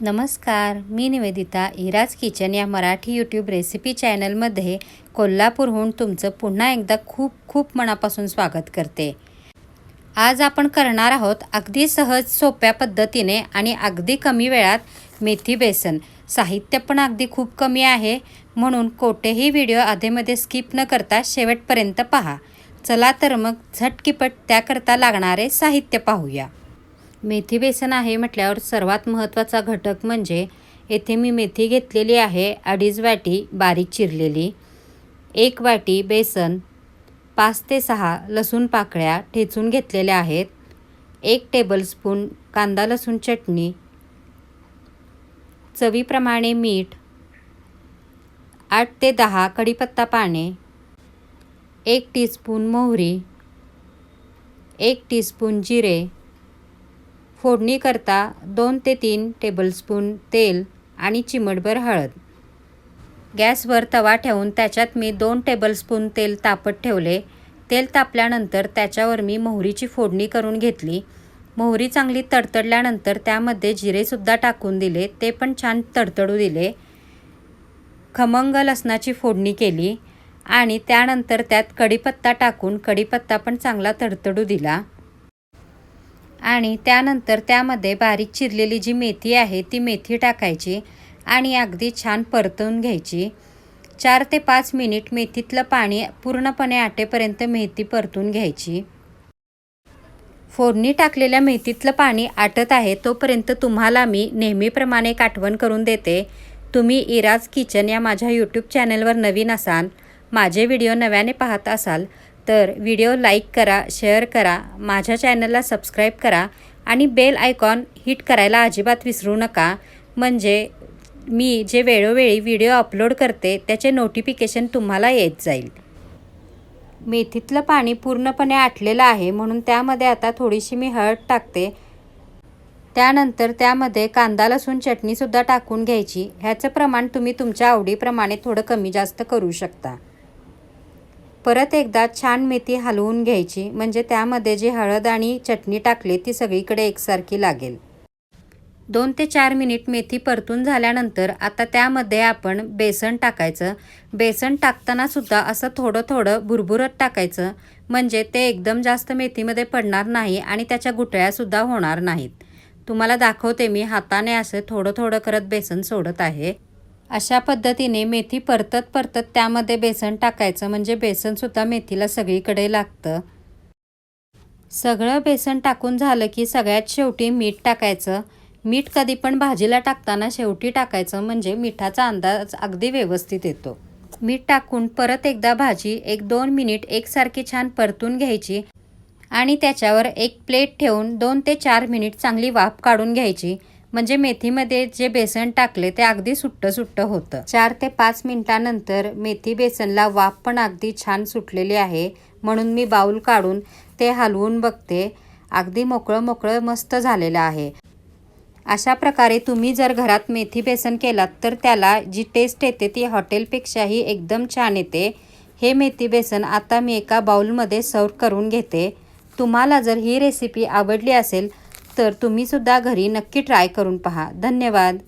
नमस्कार मी Nivedita Ira's kitchen या Marathi YouTube recipe चॅनलमध्ये कोल्हापूरहून तुमचं पुन्हा एकदा खूप खूप मनापासून स्वागत करते. आज आपण करणार आहोत अगदी सहज सोप्या पद्धतीने आणि अगदी कमी वेळात मेथी बेसन. साहित्य पण अगदी खूप कमी आहे म्हणून कोठेही व्हिडिओ आधेमध्ये स्किप न करता शेवटपर्यंत पहा. चला तर मग झटकीपट त्याकरता लागणारे साहित्य पाहूया. मेथी बेसन आहे म्हटल्यावर सर्वात महत्त्वाचा घटक म्हणजे येथे मी मेथी घेतलेली आहे अडीच वाटी बारीक चिरलेली एक वाटी बेसन पाच ते सहा लसूण पाकळ्या ठेचून घेतलेल्या आहेत एक टेबलस्पून कांदा लसूण चटणी चवीप्रमाणे मीठ आठ ते दहा कढीपत्ता पाने एक टीस्पून मोहरी एक टीस्पून जिरे फोडणी करता दोन ते तीन टेबलस्पून तेल आणि चिमटभर हळद. गॅसवर तवा ठेवून त्याच्यात मी दोन टेबलस्पून तेल तापत ठेवले. तेल तापल्यानंतर त्याच्यावर मी मोहरीची फोडणी करून घेतली. मोहरी चांगली तडतडल्यानंतर त्यामध्ये जिरेसुद्धा टाकून दिले. ते पण छान तडतडू दिले. खमंग लसणाची फोडणी केली आणि त्यानंतर त्यात कढीपत्ता टाकून कढीपत्ता पण चांगला तडतडू दिला. आणि त्यानंतर त्यामध्ये बारीक चिरलेली जी मेथी आहे ती मेथी टाकायची आणि अगदी छान परतवून घ्यायची. चार ते पाच मिनिट मेथीतलं पाणी पूर्णपणे आटेपर्यंत मेथी परतून घ्यायची. फोडणी टाकलेल्या मेथीतलं पाणी आटत आहे तोपर्यंत तुम्हाला मी नेहमीप्रमाणे एक आठवण करून देते. तुम्ही इराज किचन या माझ्या यूट्यूब चॅनलवर नवीन असाल माझे व्हिडिओ नव्याने पाहत असाल तर व्हिडिओ लाईक करा शेअर करा माझ्या चॅनलला सबस्क्राईब करा आणि बेल आयकॉन हिट करायला अजिबात विसरू नका. म्हणजे मी जे वेळोवेळी व्हिडिओ अपलोड करते त्याचे नोटिफिकेशन तुम्हाला येत जाईल. मेथीतलं पाणी पूर्णपणे आटलेलं आहे म्हणून त्यामध्ये आता थोडीशी मी हळद टाकते. त्यानंतर त्यामध्ये कांदा लसूण चटणीसुद्धा टाकून घ्यायची. ह्याचं प्रमाण तुम्ही तुमच्या आवडीप्रमाणे थोडं कमी जास्त करू शकता. परत एकदा छान मेथी हलवून घ्यायची म्हणजे त्यामध्ये जी हळद आणि चटणी टाकली ती सगळीकडे एकसारखी लागेल. दोन ते चार मिनिट मेथी परतून झाल्यानंतर आता त्यामध्ये आपण बेसन टाकायचं. बेसन टाकतानासुद्धा असं थोडं थोडं भुरभुरत टाकायचं म्हणजे ते एकदम जास्त मेथीमध्ये पडणार नाही आणि त्याच्या गुटळ्यासुद्धा होणार नाहीत. तुम्हाला दाखवते मी हाताने असं थोडं थोडं करत बेसन सोडत आहे. अशा पद्धतीने मेथी परतत परतत त्यामध्ये बेसन टाकायचं. म्हणजे बेसनसुद्धा मेथीला सगळीकडे लागतं. सगळं बेसन टाकून झालं की सगळ्यात शेवटी मीठ टाकायचं. मीठ कधी पण भाजीला टाकताना शेवटी टाकायचं. म्हणजे मिठाचा अंदाज अगदी व्यवस्थित येतो. मीठ टाकून परत एकदा भाजी एक दोन मिनिट एकसारखी छान परतून घ्यायची आणि त्याच्यावर एक प्लेट ठेवून दोन ते चार मिनिट चांगली वाफ काढून घ्यायची. म्हणजे मेथीमध्ये जे बेसन टाकले ते अगदी सुट्टं सुट्टं होतं. चार ते पाच मिनिटानंतर मेथी बेसनला वाफ पण अगदी छान सुटलेली आहे. म्हणून मी बाऊल काढून ते हलवून बघते. अगदी मोकळं मोकळं मस्त झालेलं आहे. अशा प्रकारे तुम्ही जर घरात मेथी बेसन केलात तर त्याला जी टेस्ट येते ती हॉटेलपेक्षाही एकदम छान येते. हे मेथी बेसन आता मी एका बाऊलमध्ये सर्व करून घेते. तुम्हाला जर ही रेसिपी आवडली असेल तर तुम्हीसुद्धा घरी नक्की ट्राय करून पहा. धन्यवाद.